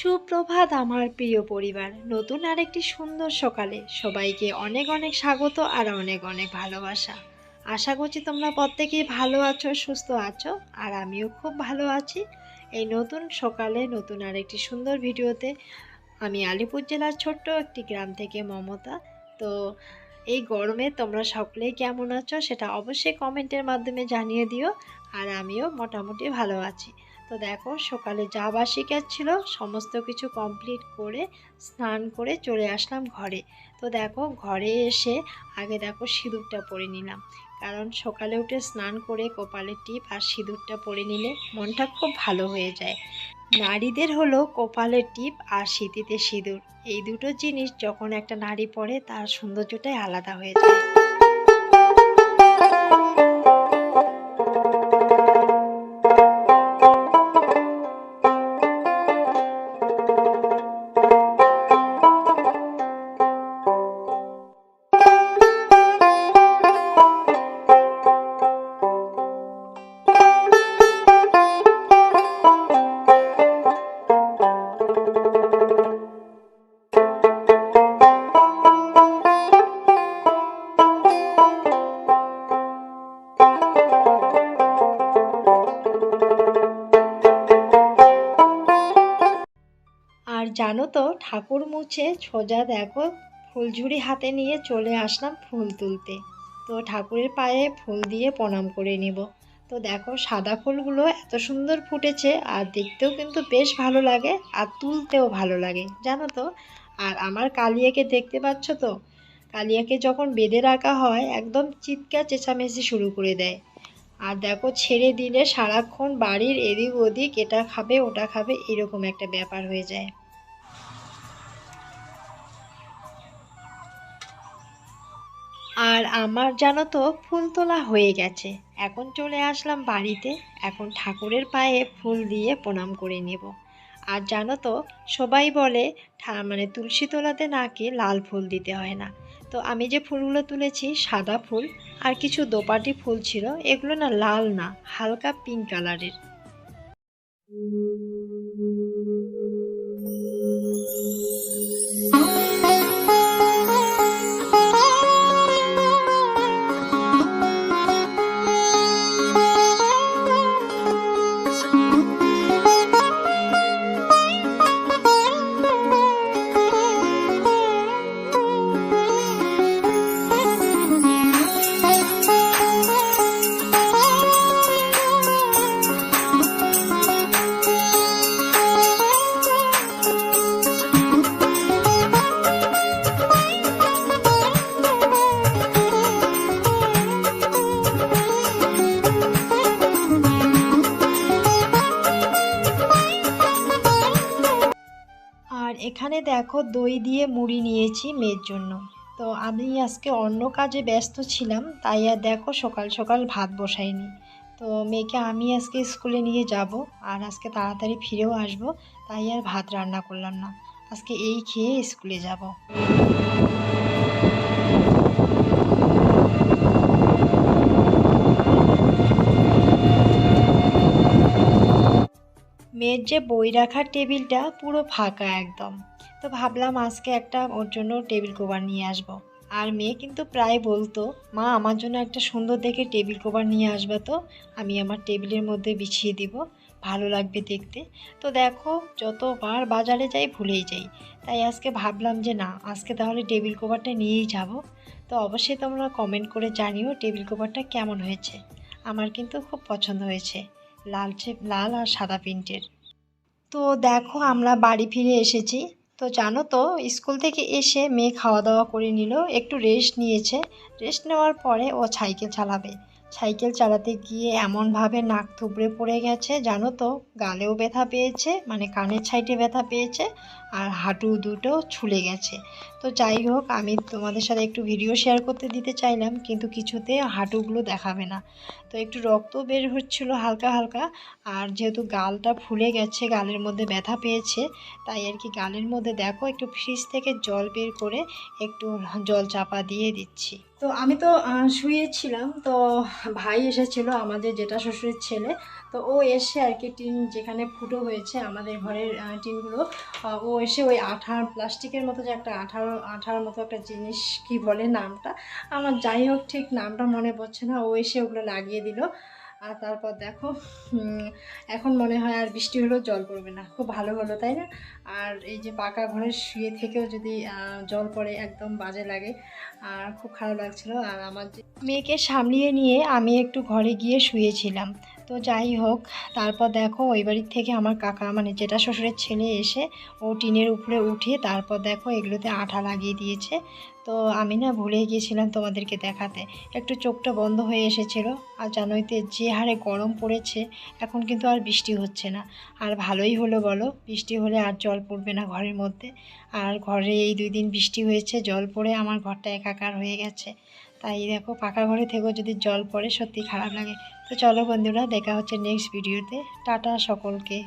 সুপ্রভাত আমার প্রিয় পরিবার। নতুন আরেকটি সুন্দর সকালে সবাইকে অনেক অনেক স্বাগত আর অনেক অনেক ভালোবাসা। আশা করছি তোমরা প্রত্যেকেই ভালো আছো, সুস্থ আছো আর আমিও খুব ভালো আছি। এই নতুন সকালে নতুন আরেকটি সুন্দর ভিডিওতে আমি আলিপুর জেলার ছোট্ট একটি গ্রাম থেকে মমতা। তো এই গরমে তোমরা সকলেই কেমন আছো সেটা অবশ্যই কমেন্টের মাধ্যমে জানিয়ে দিও। আর আমিও মোটামুটি ভালো আছি। তো দেখো সকালে যা বাসি কাজ ছিল সমস্ত কিছু কমপ্লিট করে স্নান করে চলে আসলাম ঘরে। তো দেখো ঘরে এসে আগে দেখো সিঁদুরটা পরে নিলাম। কারণ সকালে উঠে স্নান করে কপালে টিপ আর সিঁদুরটা পরে নিলে মনটা খুব ভালো হয়ে যায়। নারীদের হলো কপালের টিপ আর সিঁথিতে সিঁদুর। এই দুটো জিনিস যখন একটা নারী পরে তার সৌন্দর্যটাই আলাদা হয়ে যায়। জানো তো, ঠাকুর মুছে সোজা দেখো ফুলঝুড়ি হাতে নিয়ে চলে আসলাম ফুল তুলতে। তো ঠাকুরের পায়ে ফুল দিয়ে প্রণাম করে নিব। তো দেখো, সাদা ফুলগুলো এত সুন্দর ফুটেছে, আর দেখতেও কিন্তু বেশ ভালো লাগে, আর তুলতেও ভালো লাগে, জানো তো। আর আমার কালিয়াকে দেখতে পাচ্ছ তো? কালিয়াকে যখন বেঁধে রাখা হয়, একদম চিৎকার চেঁচামেচি শুরু করে দেয়। আর দেখো, ছেড়ে দিলে সারাক্ষণ বাড়ির এদিক ওদিক এটা খাবে, ওটা খাবে, এরকম একটা ব্যাপার হয়ে যায়। আর আমার জানো তো, ফুল তোলা হয়ে গেছে। এখন চলে আসলাম বাড়িতে। এখন ঠাকুরের পায়ে ফুল দিয়ে প্রণাম করে নেব। আর জানো তো, সবাই বলে মানে তুলসী তোলাতে নাকি লাল ফুল দিতে হয় না। তো আমি যে ফুলগুলো তুলেছি, সাদা ফুল আর কিছু দোপাটি ফুল ছিল, এগুলো না লাল না, হালকা পিঙ্ক কালারের এখানে দেখো দই দিয়ে মুড়ি নিয়েছি মেয়ের জন্য। তো আমি আজকে অন্য কাজে ব্যস্ত ছিলাম, তাই আর দেখো সকাল সকাল ভাত বসাইনি। তো মেয়েকে আমি আজকে স্কুলে নিয়ে যাব, আর আজকে তাড়াতাড়ি ফিরেও আসব, তাই আর ভাত রান্না করলাম না। আজকে এই খেয়ে স্কুলে যাব। মেয়ের যে বই রাখার টেবিলটা পুরো ফাঁকা একদম। তো ভাবলাম আজকে একটা ওর জন্য টেবিল কভার নিয়ে আসব। আর মেয়ে কিন্তু প্রায় বলতো, মা, আমার জন্য একটা সুন্দর দেখে টেবিল কভার নিয়ে আসবে তো, আমি আমার টেবিলের মধ্যে বিছিয়ে দিব, ভালো লাগবে দেখতে। তো দেখো, যতবার বাজারে যাই ভুলেই যাই। তাই আজকে ভাবলাম যে না, আজকে তাহলে টেবিল কভারটা নিয়েই যাব। তো অবশ্যই তোমরা কমেন্ট করে জানিও টেবিল কভারটা কেমন হয়েছে। আমার কিন্তু খুব পছন্দ হয়েছে, লালচে, লাল আর সাদা প্রিন্টের। তো দেখো আমরা বাড়ি ফিরে এসেছি। তো জানো তো, স্কুল থেকে এসে মেয়ে খাওয়া দাওয়া করে নিল, একটু রেস্ট নিয়েছে। রেস্ট নেওয়ার পরে ও সাইকেল চালাবে। সাইকেল চালাতে গিয়ে এমনভাবে নাক থুবড়ে পড়ে গেছে, জানো তো? গালেও ব্যথা পেয়েছে মানে কানের সাইডে ব্যথা পেয়েছে আর হাঁটু দুটো ছুলে গেছে। তো যাই হোক, আমি তোমাদের সাথে একটু ভিডিও শেয়ার করতে দিতে চাইলাম, কিন্তু কিছুতে হাঁটুগুলো দেখাবে না। তো একটু রক্ত বের হচ্ছিল হালকা হালকা, আর যেহেতু গালটা ফুলে গেছে, গালের মধ্যে ব্যথা পেয়েছে, তাই আর কি গালের মধ্যে দেখো, একটু ফ্রিজ থেকে জল বের করে একটু জল চাপা দিয়ে দিচ্ছি। তো আমি তো শুয়েছিলাম। তো ভাই এসেছিল আমাদের জেঠা শ্বশুরের ছেলে। তো ও এসে আর কি টিন যেখানে ফুটো হয়েছে আমাদের ঘরের টিনগুলো ও এসে ওই আঠার, প্লাস্টিকের মতো যে একটা আঠার আঠার মতো একটা জিনিস, কি বলে নামটা? আমার যাই হোক, ঠিক নামটা মনে পড়ছে না। ও এসে ওগুলো লাগিয়ে দিল। আর তারপর দেখো এখন মনে হয় আর বৃষ্টি হলেও জল পড়বে না। খুব ভালো হলো, তাই না? আর এই যে পাকা ঘরে শুয়ে থেকেও যদি জল পড়ে, একদম বাজে লাগে। আর খুব খারাপ লাগছিল। আর আমার মেয়েকে সামলিয়ে নিয়ে আমি একটু ঘরে গিয়ে শুয়েছিলাম। তো যাই হোক, তারপর দেখো ওই বাড়ির থেকে আমার কাকা মানে যেটা শ্বশুরের ছেলে এসে ও টিনের উপরে উঠে তারপর দেখো এগুলোতে আঠা লাগিয়ে দিয়েছে। তো আমি না ভুলে গিয়েছিলাম তোমাদেরকে দেখাতে। একটু চোখটা বন্ধ হয়ে এসেছিল। আর জানোই তো যে হারে গরম পড়েছে, এখন কিন্তু আর বৃষ্টি হচ্ছে না। আর ভালোই হলো বলো, বৃষ্টি হলে আর জল পড়বে না ঘরের মধ্যে। আর ঘরে এই দুই দিন বৃষ্টি হয়েছে, জল পড়ে আমার ঘরটা একাকার হয়ে গেছে। তাই দেখো পাকা ঘরে থেকেও যদি জল পড়ে সত্যি খারাপ লাগে। তো চলো বন্ধুরা, দেখা হচ্ছে নেক্সট ভিডিওতে টাটা সকলকে।